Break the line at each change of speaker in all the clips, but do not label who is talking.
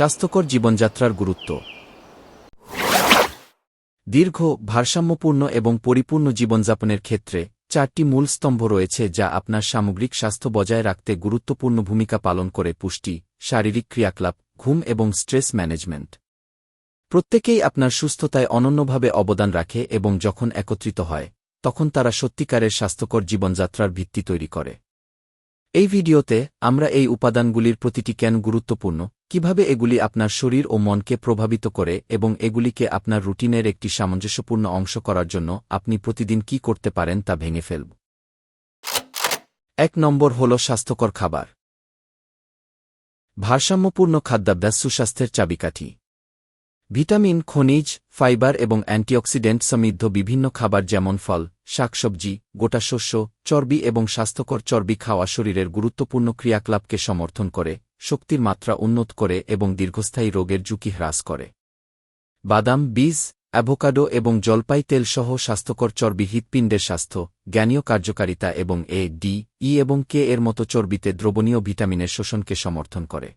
স্বাস্থ্যকর জীবনযাত্রার গুরুত্ব। দীর্ঘ, ভারসাম্যপূর্ণ এবং পরিপূর্ণ জীবনযাপনের ক্ষেত্রে চারটি মূল স্তম্ভ রয়েছে যা আপনার সামগ্রিক স্বাস্থ্য বজায় রাখতে গুরুত্বপূর্ণ ভূমিকা পালন করে পুষ্টি, শারীরিক ক্রিয়াকলাপ, ঘুম এবং স্ট্রেস ম্যানেজমেন্ট। প্রত্যেকেই আপনার সুস্থতায় অনন্যভাবে অবদান রাখে এবং যখন একত্রিত হয়, তখন তারা সত্যিকারের স্বাস্থ্যকর জীবনযাত্রার ভিত্তি তৈরি করে। এই ভিডিওতে আমরা এই উপাদানগুলির প্রতিটি কেন গুরুত্বপূর্ণ, কীভাবে এগুলি আপনার শরীর ও মনকে প্রভাবিত করে এবং এগুলিকে আপনার রুটিনের একটি সামঞ্জস্যপূর্ণ অংশ করার জন্য আপনি প্রতিদিন কি করতে পারেন তা ভেঙে ফেলব। এক নম্বর হল স্বাস্থ্যকর খাবার। ভারসাম্যপূর্ণ খাদ্যাভ্যাস সুস্বাস্থ্যের চাবিকাঠি। ভিটামিন, খনিজ, ফাইবার এবং অ্যান্টিঅক্সিডেন্ট সমৃদ্ধ বিভিন্ন খাবার যেমন ফল শাকসবজি, গোটা শস্য, চর্বি এবং স্বাস্থ্যকর চর্বি খাওয়া শরীরের গুরুত্বপূর্ণ ক্রিয়াকলাপকে সমর্থন করে, শক্তির মাত্রা উন্নত করে এবং দীর্ঘস্থায়ী রোগের ঝুঁকি হ্রাস করে। বাদাম, বীজ, অ্যাভোকাডো এবং জলপাই তেল সহ স্বাস্থ্যকর চর্বি হৃৎপিণ্ডের স্বাস্থ্য, জ্ঞানীয় কার্যকারিতা এবং এ, ডি, ই এবং কে এর মতো চর্বিতে দ্রবণীয় ভিটামিনের শোষণকে সমর্থন করে।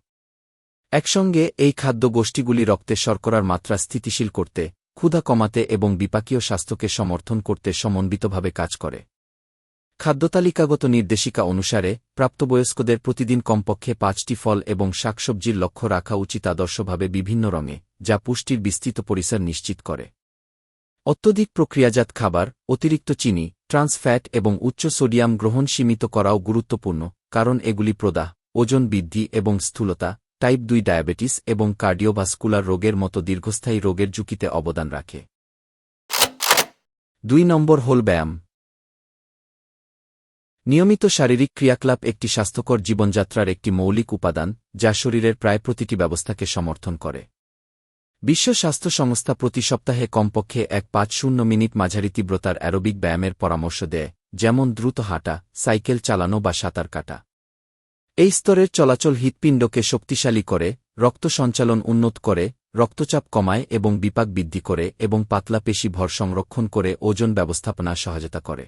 একসঙ্গে এই খাদ্য গোষ্ঠীগুলি রক্তে শর্করার মাত্রা স্থিতিশীল করতে ক্ষুধা কমাতে এবং বিপাকীয় স্বাস্থ্যকে সমর্থন করতে সমন্বিতভাবে কাজ করে। খাদ্যতালিকাগত নির্দেশিকা অনুসারে, প্রাপ্তবয়স্কদের প্রতিদিন কমপক্ষে পাঁচটি ফল এবং শাকসবজির লক্ষ্য রাখা উচিত আদর্শভাবে বিভিন্ন রঙে, যা পুষ্টির বিস্তৃত পরিসর নিশ্চিত করে। অত্যধিক প্রক্রিয়াজাত খাবার, অতিরিক্ত চিনি, ট্রান্স ফ্যাট এবং উচ্চ সোডিয়াম গ্রহণ সীমিত করাও গুরুত্বপূর্ণ, কারণ এগুলি প্রদাহ, ওজন বৃদ্ধি এবং স্থূলতা টাইপ দুই ডায়াবেটিস এবং কার্ডিওভাস্কুলার রোগের মতো দীর্ঘস্থায়ী রোগের ঝুঁকিতে অবদান রাখে। দুই নম্বর হল ব্যায়াম। নিয়মিত শারীরিক ক্রিয়াকলাপ একটি স্বাস্থ্যকর জীবনযাত্রার একটি মৌলিক উপাদান, যা শরীরের প্রায় প্রতিটি ব্যবস্থাকে সমর্থন করে। বিশ্ব স্বাস্থ্য সংস্থা প্রতি সপ্তাহে কমপক্ষে এক পাঁচ শূন্য মিনিট মাঝারি তীব্রতার অ্যারোবিক ব্যায়ামের পরামর্শ দেয়, যেমন দ্রুত হাঁটা, সাইকেল চালানো বা সাঁতার কাটা। এই স্তরের চলাচল হৃৎপিণ্ডকে শক্তিশালী করে, রক্ত সঞ্চালন উন্নত করে, রক্তচাপ কমায় এবং বিপাক বৃদ্ধি করে এবং পাতলা পেশি ভর সংরক্ষণ করে ওজন ব্যবস্থাপনা সহায়তা করে।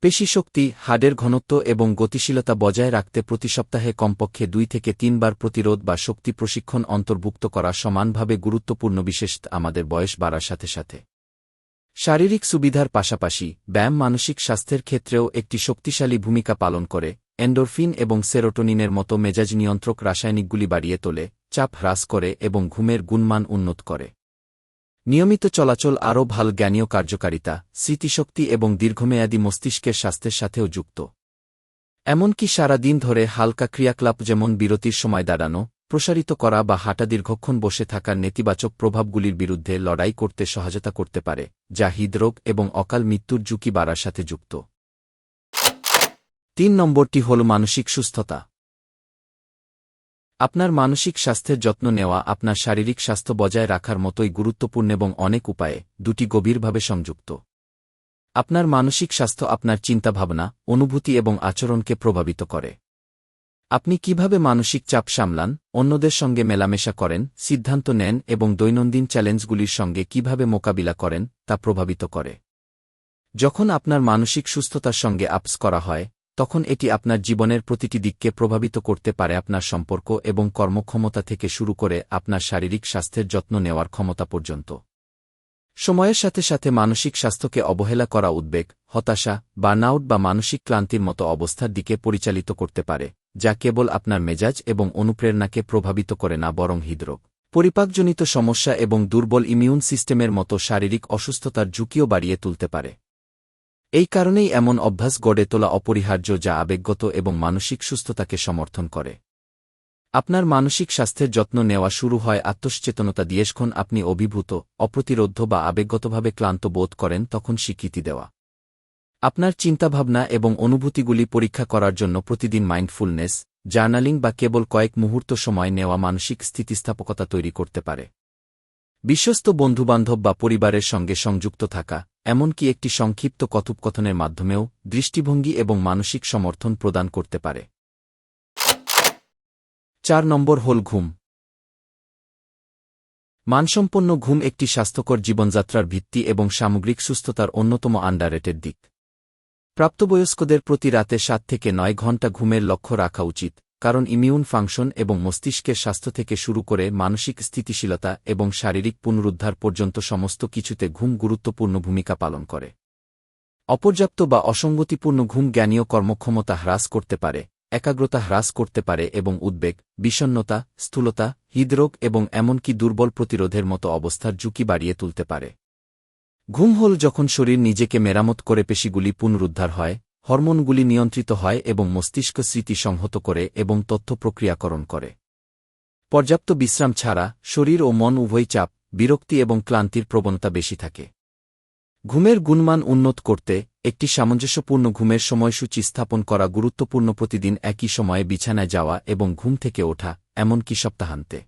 পেশি শক্তি, হাড়ের ঘনত্ব এবং গতিশীলতা বজায় রাখতে প্রতি সপ্তাহে কমপক্ষে দুই থেকে তিনবার প্রতিরোধ বা শক্তি প্রশিক্ষণ অন্তর্ভুক্ত করা সমানভাবে গুরুত্বপূর্ণ, বিশেষ আমাদের বয়স বাড়ার সাথে সাথে। শারীরিক সুবিধার পাশাপাশি ব্যায়াম মানসিক স্বাস্থ্যের ক্ষেত্রেও একটি শক্তিশালী ভূমিকা পালন করে এন্ডোরফিন এবং সেরোটোনিনের মতো মেজাজ নিয়ন্ত্রক রাসায়নিকগুলি বাড়িয়ে তোলে, চাপ হ্রাস করে এবং ঘুমের গুণমান উন্নত করে। নিয়মিত চলাচল আরও ভালো জ্ঞানীয় কার্যকারিতা, স্মৃতিশক্তি এবং দীর্ঘমেয়াদী মস্তিষ্কের স্বাস্থ্যের সাথেও যুক্ত। এমনকি সারা দিন ধরে হালকা ক্রিয়াকলাপ যেমন বিরতির সময় দাঁড়ানো, প্রসারিত করা বা হাঁটা দীর্ঘক্ষণ বসে থাকার নেতিবাচক প্রভাবগুলির বিরুদ্ধে লড়াই করতে সহায়তা করতে পারে, যা হৃদরোগ এবং অকাল মৃত্যুর ঝুঁকি বাড়ার সাথে যুক্ত। তিন নম্বরটি হল মানসিক সুস্থতা। আপনার মানসিক স্বাস্থ্যের যত্ন নেওয়া আপনার শারীরিক স্বাস্থ্য বজায় রাখার মতোই গুরুত্বপূর্ণ এবং অনেক উপায়ে দুটি গভীরভাবে সংযুক্ত। আপনার মানসিক স্বাস্থ্য আপনার চিন্তাভাবনা, অনুভূতি এবং আচরণকে প্রভাবিত করে। আপনি কীভাবে মানসিক চাপ সামলান, অন্যদের সঙ্গে মেলামেশা করেন, সিদ্ধান্ত নেন এবং দৈনন্দিন চ্যালেঞ্জগুলির সঙ্গে কীভাবে মোকাবিলা করেন, তা প্রভাবিত করে। যখন আপনার মানসিক সুস্থতার সঙ্গে আপস করা হয় তখন এটি আপনার জীবনের প্রতিটি দিককে প্রভাবিত করতে পারে আপনার সম্পর্ক এবং কর্মক্ষমতা থেকে শুরু করে আপনার শারীরিক স্বাস্থ্যের যত্ন নেওয়ার ক্ষমতা পর্যন্ত। সময়ের সাথে সাথে মানসিক স্বাস্থ্যকে অবহেলা করা উদ্বেগ, হতাশা, বার্নআউট বা মানসিক ক্লান্তির মতো অবস্থার দিকে পরিচালিত করতে পারে, যা কেবল আপনার মেজাজ এবং অনুপ্রেরণাকে প্রভাবিত করে না বরং হৃদরোগ। পরিপাকজনিত সমস্যা এবং দুর্বল ইমিউন সিস্টেমের মতো শারীরিক অসুস্থতার ঝুঁকিও বাড়িয়ে তুলতে পারে। এই কারণেই এমন অভ্যাস গড়ে তোলা অপরিহার্য যা আবেগগত এবং মানসিক সুস্থতাকে সমর্থন করে। আপনার মানসিক স্বাস্থ্যের যত্ন নেওয়া শুরু হয় আত্মসচেতনতা দিয়েশক্ষণ আপনি অভিভূত অপ্রতিরোধ্য বা আবেগগতভাবে ক্লান্ত বোধ করেন, তখন স্বীকৃতি দেওয়া। আপনার চিন্তাভাবনা এবং অনুভূতিগুলি পরীক্ষা করার জন্য প্রতিদিন মাইন্ডফুলনেস, জার্নালিং বা কেবল কয়েক মুহূর্ত সময় নেওয়া মানসিক স্থিতিস্থাপকতা তৈরি করতে পারে। বিশ্বস্ত বন্ধুবান্ধব বা পরিবারের সঙ্গে সংযুক্ত থাকা, এমনকি একটি সংক্ষিপ্ত কথোপকথনের মাধ্যমেও দৃষ্টিভঙ্গি এবং মানসিক সমর্থন প্রদান করতে পারে। চার নম্বর হল ঘুম। মানসম্পন্ন ঘুম একটি স্বাস্থ্যকর জীবনযাত্রার ভিত্তি এবং সামগ্রিক সুস্থতার অন্যতম আন্ডারেটেড দিক। প্রাপ্তবয়স্কদের প্রতি রাতে সাত থেকে নয় ঘণ্টা ঘুমের লক্ষ্য রাখা উচিত। কারণ ইমিউন ফাংশন এবং মস্তিষ্কের স্বাস্থ্য থেকে শুরু করে মানসিক স্থিতিশীলতা এবং শারীরিক পুনরুদ্ধার পর্যন্ত সমস্ত কিছুতে ঘুম গুরুত্বপূর্ণ ভূমিকা পালন করে। অপর্যাপ্ত বা অসঙ্গতিপূর্ণ ঘুম জ্ঞানীয় কর্মক্ষমতা হ্রাস করতে পারে, একাগ্রতা হ্রাস করতে পারে এবং উদ্বেগ বিষণ্নতা স্থূলতা, হৃদরোগ এবং এমনকি দুর্বল প্রতিরোধের মতো অবস্থার ঝুঁকি বাড়িয়ে তুলতে পারে। ঘুম হল যখন শরীর নিজেকে মেরামত করে পেশিগুলি পুনরুদ্ধার হয় হরমোনগুলি নিয়ন্ত্রিত হয় এবং মস্তিষ্ক স্মৃতি সংহত করে এবং তথ্য প্রক্রিয়াকরণ করে। পর্যাপ্ত বিশ্রাম ছাড়া শরীর ও মন উভয় চাপ, বিরক্তি এবং ক্লান্তির প্রবণতা বেশি থাকে। ঘুমের গুণমান উন্নত করতে একটি সামঞ্জস্যপূর্ণ ঘুমের সময়সূচি স্থাপন করা গুরুত্বপূর্ণ প্রতিদিন একই সময়ে বিছানায় যাওয়া এবং ঘুম থেকে ওঠা, এমনকি সপ্তাহান্তে।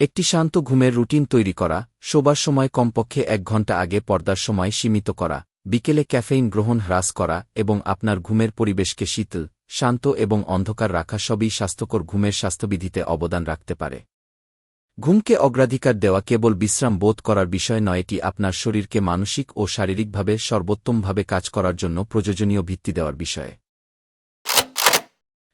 একটি শান্ত ঘুমের রুটিন তৈরি করা, শোবার সময় কমপক্ষে এক ঘণ্টা আগে পর্দার সময় সীমিত করা। বিকেলে ক্যাফেইন গ্রহণ হ্রাস করা এবং আপনার ঘুমের পরিবেশকে শীতল, শান্ত এবং অন্ধকার রাখা সবই স্বাস্থ্যকর ঘুমের স্বাস্থ্যবিধিতে অবদান রাখতে পারে। ঘুমকে অগ্রাধিকার দেওয়া কেবল বিশ্রাম বোধ করার বিষয় নয়, এটি আপনার শরীরকে মানসিক ও শারীরিকভাবে সর্বোত্তমভাবে কাজ করার জন্য প্রয়োজনীয় ভিত্তি দেওয়ার বিষয়ে।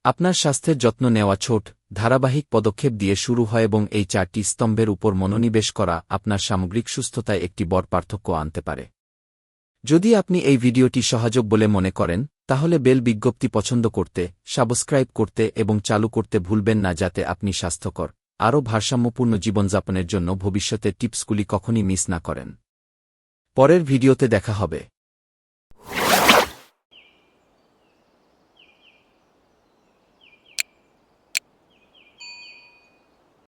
আপনার স্বাস্থ্যের যত্ন নেওয়া ছোট, ধারাবাহিক পদক্ষেপ দিয়ে শুরু হয় এবং এই চারটি স্তম্ভের উপর মনোনিবেশ করা আপনার সামগ্রিক সুস্থতায় একটি বড় পার্থক্য আনতে পারে। যদি আপনি এই ভিডিওটি সহযোগ বলে মনে করেন, তাহলে বেল বিজ্ঞপ্তি পছন্দ করতে, সাবস্ক্রাইব করতে এবং চালু করতে ভুলবেন না যাতে আপনি স্বাস্থ্যকর, আরও ভারসাম্যপূর্ণ জীবনযাপনের জন্য ভবিষ্যতে টিপসগুলি কখনই মিস না করেন। পরের ভিডিওতে দেখা হবে।